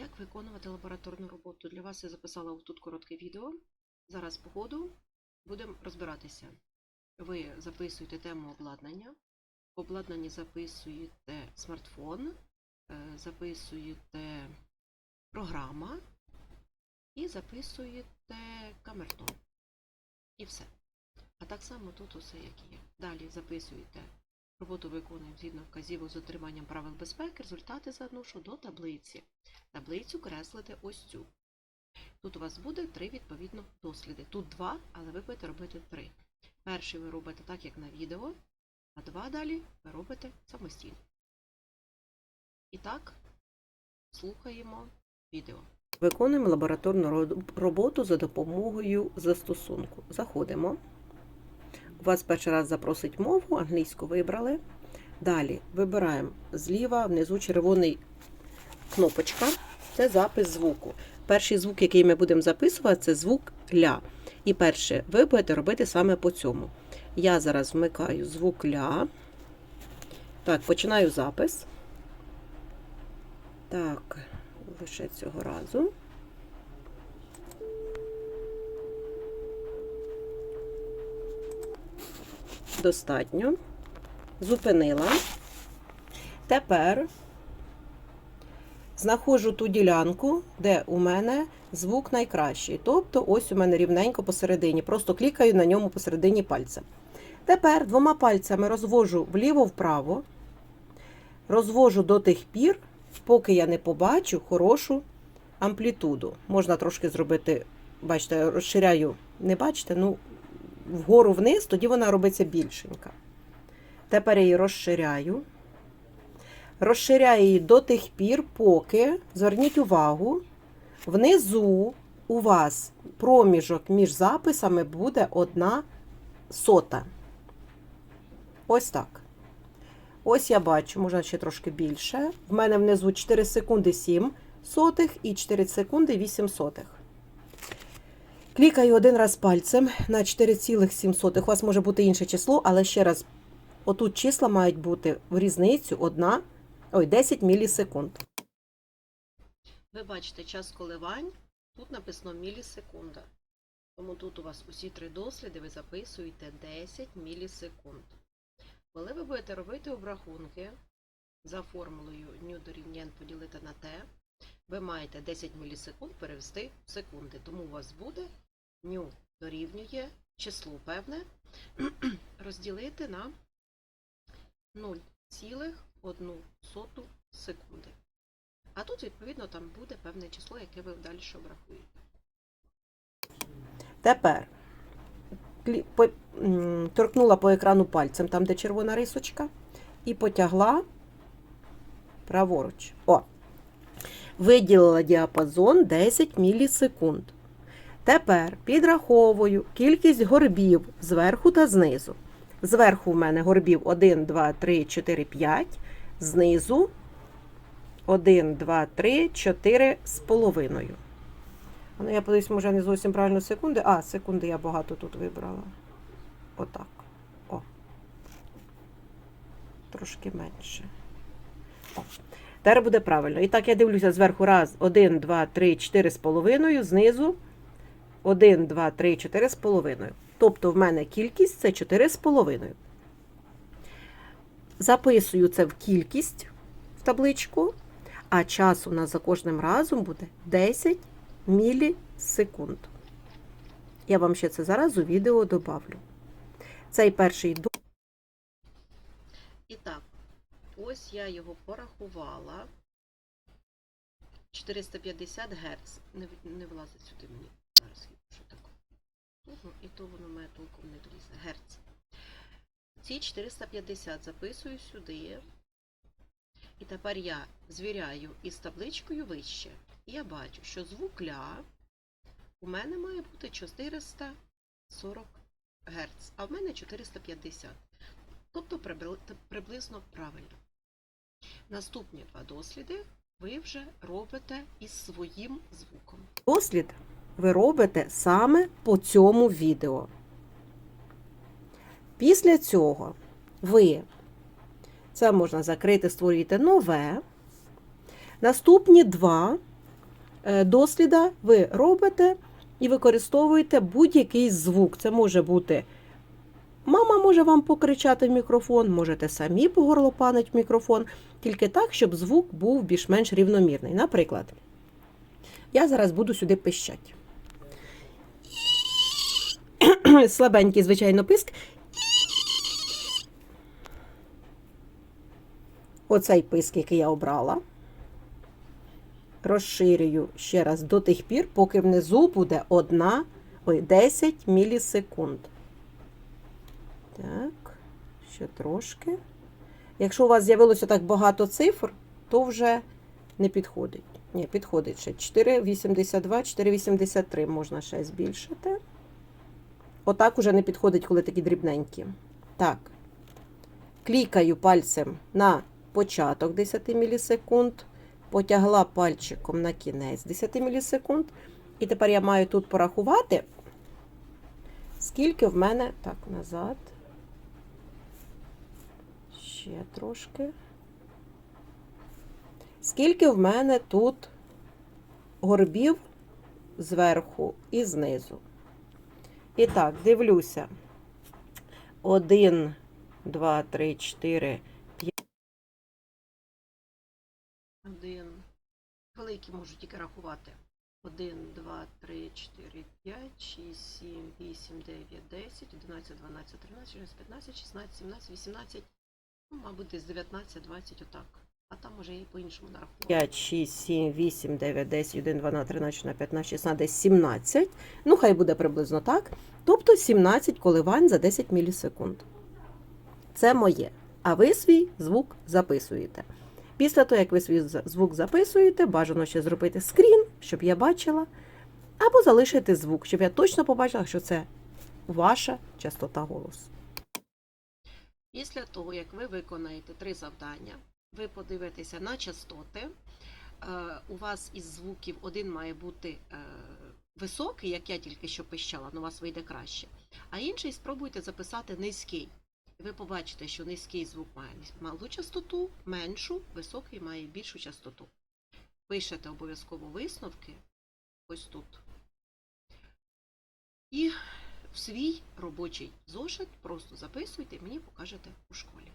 Як виконувати лабораторну роботу? Для вас я записала тут коротке відео. Зараз по ходу будемо розбиратися. Ви записуєте тему обладнання. В обладнанні записуєте смартфон, е, записуєте програма і записуєте камертон. І все. А так само тут усе як є. Далі записуєте Роботу виконуємо згідно вказівок з дотриманням правил безпеки, результати заношу до таблиці. Таблицю креслите ось цю. Тут у вас буде три відповідно досліди. Тут два, але ви будете робити три. Перший ви робите так, як на відео, а два далі ви робите самостійно. І так, слухаємо відео. Виконуємо лабораторну роботу за допомогою застосунку. Заходимо. Вас перший раз запросить мову, англійську вибрали. Далі вибираємо зліва, внизу червоний кнопочка. Це запис звуку. Перший звук, який ми будемо записувати, це звук ля. І перше, ви будете робити саме по цьому. Я зараз вмикаю звук ля. Так, починаю запис. Так, лише цього разу. Достатньо. Зупинила. Тепер знаходжу ту ділянку, де у мене звук найкращий. Тобто, ось у мене рівненько посередині. Просто клікаю на ньому посередині пальця. Тепер двома пальцями розвожу вліво-вправо, розвожу до тих пір, поки я не побачу хорошу амплітуду. Можна трошки зробити, бачите, розширяю, не бачите, ну, вгору вниз, тоді вона робиться більшенька. Тепер я її розширяю. Розширяю її до тих пір, поки, зверніть увагу, внизу у вас проміжок між записами буде одна сота. Ось так. Ось я бачу, можна ще трошки більше. В мене внизу 4 секунди 7 сотих і 4 секунди 8 сотих. Клікаю один раз пальцем на 4,7. У вас може бути інше число, але ще раз, отут числа мають бути в різницю 1, ой, 10 мілісекунд. Ви бачите час коливань, тут написано мілісекунда. Тому тут у вас усі три досліди ви записуєте 10 мілісекунд. Коли ви будете робити обрахунки за формулою ню дорівнянь поділити на t, ви маєте 10 мілісекунд перевести в секунди. Тому у вас буде ню дорівнює число певне розділити на 0,1 секунди. А тут, відповідно, там буде певне число, яке ви далі обрахуєте. Тепер торкнула по екрану пальцем, там, де червона рисочка, і потягла праворуч. О! Виділила діапазон 10 мілісекунд. Тепер підраховую кількість горбів зверху та знизу. Зверху в мене горбів 1, 2, 3, 4, 5. Знизу 1, 2, 3, 4 з половиною. Ну, я подивлюсь, може, не зовсім правильно секунди. А, секунди я багато тут вибрала. Отак. О. Трошки менше. О. Тепер буде правильно. І так я дивлюся зверху раз, 1, 2, 3, 4 з половиною, знизу 1, 2, 3, 4 з половиною. Тобто в мене кількість це 4 з половиною. Записую це в кількість в табличку, а час у нас за кожним разом буде 10 мілісекунд. Я вам ще це зараз у відео добавлю. Цей перший. І так, ось я його порахувала. 450 Гц. Не, не влазить сюди мені. Зараз що таке. Угу, і то воно має толком не влізе. Герц. Ці 450 записую сюди. І тепер я звіряю із табличкою вище. І я бачу, що звук ля у мене має бути 440 Гц, а в мене 450. Тобто приблизно правильно. Наступні два досліди ви вже робите із своїм звуком. Дослід ви робите саме по цьому відео. Після цього ви це можна закрити, створюєте нове. Наступні два е, досліда ви робите і використовуєте будь-який звук. Це може бути мама може вам покричати в мікрофон, можете самі погорлопанити в мікрофон, тільки так, щоб звук був більш-менш рівномірний. Наприклад, я зараз буду сюди пищати. Слабенький, звичайно, писк. Оцей писк, який я обрала. Розширюю ще раз до тих пір, поки внизу буде одна, ой, 10 мілісекунд. Так, ще трошки. Якщо у вас з'явилося так багато цифр, то вже не підходить. Ні, підходить ще 4,82, 4,83 можна ще збільшити. Отак уже не підходить, коли такі дрібненькі. Так. Клікаю пальцем на початок 10 мілісекунд, потягла пальчиком на кінець 10 мілісекунд. І тепер я маю тут порахувати, скільки в мене. Так, назад. Ще трошки. Скільки в мене тут горбів зверху і знизу. І так, дивлюся. Один, два, три, чотири, Один. Великі можуть тільки рахувати. 1, 2, 3, 4, 5, 6, 7, 8, 9, 10, 11, 12, 13, 14, 15, 16, 17, 18, ну, мабуть, десь 19, 20, отак. А там може і по-іншому нарахувати. 5, 6, 7, 8, 9, 10, 1, 12, 13, 14, 15, 16, десь 17. Ну, хай буде приблизно так. Тобто 17 коливань за 10 мілісекунд. Це моє. А ви свій звук записуєте. Після того, як ви свій звук записуєте, бажано ще зробити скрін, щоб я бачила, або залишити звук, щоб я точно побачила, що це ваша частота голосу. Після того, як ви виконаєте три завдання, ви подивитеся на частоти. Е, У вас із звуків один має бути е, високий, як я тільки що пищала, але у вас вийде краще. А інший спробуйте записати низький. Ви побачите, що низький звук має малу частоту, меншу, високий має більшу частоту. Пишете обов'язково висновки ось тут. І в свій робочий зошит просто записуйте мені покажете у школі.